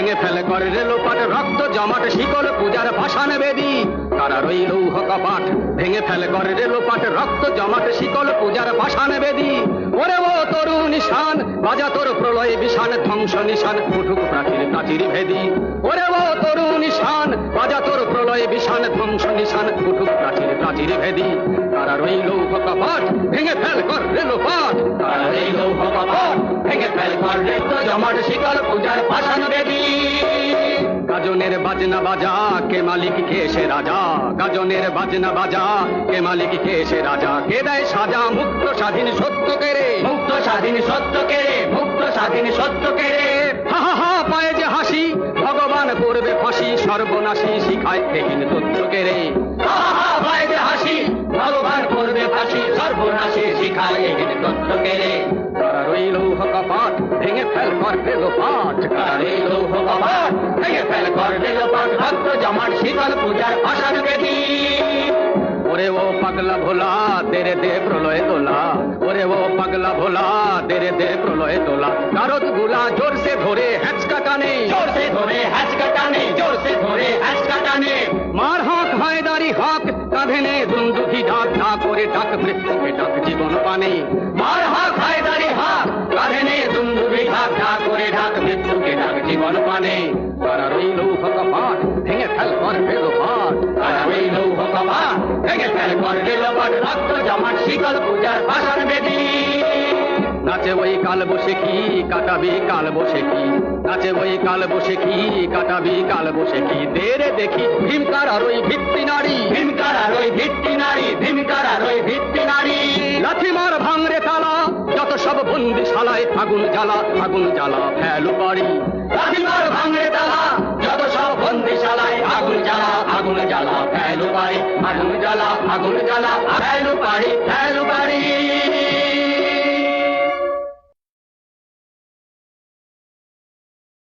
ভেঙে ফেলে করে রেলোপাট রক্ত, জমাট, শিকল, পূজার ভাসান বেদি কারা রই লৌহ কপাট, ভেঙে ফেলে করে রেলোপাট রক্ত, জমাট, শিকল, পূজার ভাসান বেদি ওরে ও তরু নিশান বাজা তোর প্রলয় বিশান ধ্বংস নিশান, উঠুক প্রাচীর প্রাচীর ভেদি। ওরে ও তরু নিশান বাজা তোর প্রলয় বিশান ধ্বংস নিশান, উঠুক প্রাচীর প্রাচীর ভেদি। তারা রই লৌহ কপাট, ভেঙে ফেল কর রেলোপাট জমাট শিকল পূজার ভাসান বেদি। গাজনের বাজনা বাজা কে মালিক কে সে রাজা? গাজনের বাজনা বাজা কে মালিক কে সে রাজা? কে দেয় সাজা মুক্ত স্বাধীন সত্য কে রে? মুক্ত স্বাধীন সত্য কে রে মুক্ত স্বাধীন সত্য কে রে। হা হা হা পায়ে যে হাসি ভগবান করবে ফাঁসি সর্বনাশী শিখায় দেখিন তথ্য কে রে। হা হা পায়ে যে হাসি ভগবান করবে ফাঁসি সর্বনাশী শিখায় দেখিন তথ্য কে রে। ফেল কর পেল পাঠ। রইল কপাট ভেঙে ফেল কর পেল পাঠ ভক্ত জমাট শীতল পূজার ভাষার বেদি। ওরে ও পাগলা ভোলা তেরে দে প্রলয় দোলা। ওরে ও পাগলা ভোলা তেরে দে প্রলয় দোলা। কারতগুলা জোর সে ধরে হ্যাচকা টানে। জোর সে ধরে হ্যাচকা টানে জোর সে ধরে হ্যাচকা টানে। মার হক হায়দারি হক কাঁধে নে দুন্দুকি ঢাক ঢাক করে ডাক মৃত্যুকে ডাক জীবন পানে মার হক হায়দারি নে ঢাক ঢাক করে ডাক মৃত্যুকে ডাক জীবন পানে। তারা রইল কপাট ভেঙে ফেল কর ফেল পাট তারা রইল কপাট ভেঙে ফেল কর ফেল পাট শীতল পূজার বেদি। নাচে ওই কাল বসে কি, কাটাবি কাল বসে কি? নাচে ওই কাল বসে কি, কাটাবি কাল বসে কি? দেরে দেখি ভীমকার আর ওই ভিত্তি নারী। বন্দিশালায় আগুন জ্বালা আগুন জ্বালা ফেলু বাড়ি লাথিমার ভাঙড়ে তালা, যত সব বন্দিশালায় আগুন জ্বালা আগুন জ্বালা ফেলু বাড়ি আগুন জ্বালা আগুন জ্বালা ফেলু বাড়ি ফেলু বাড়ি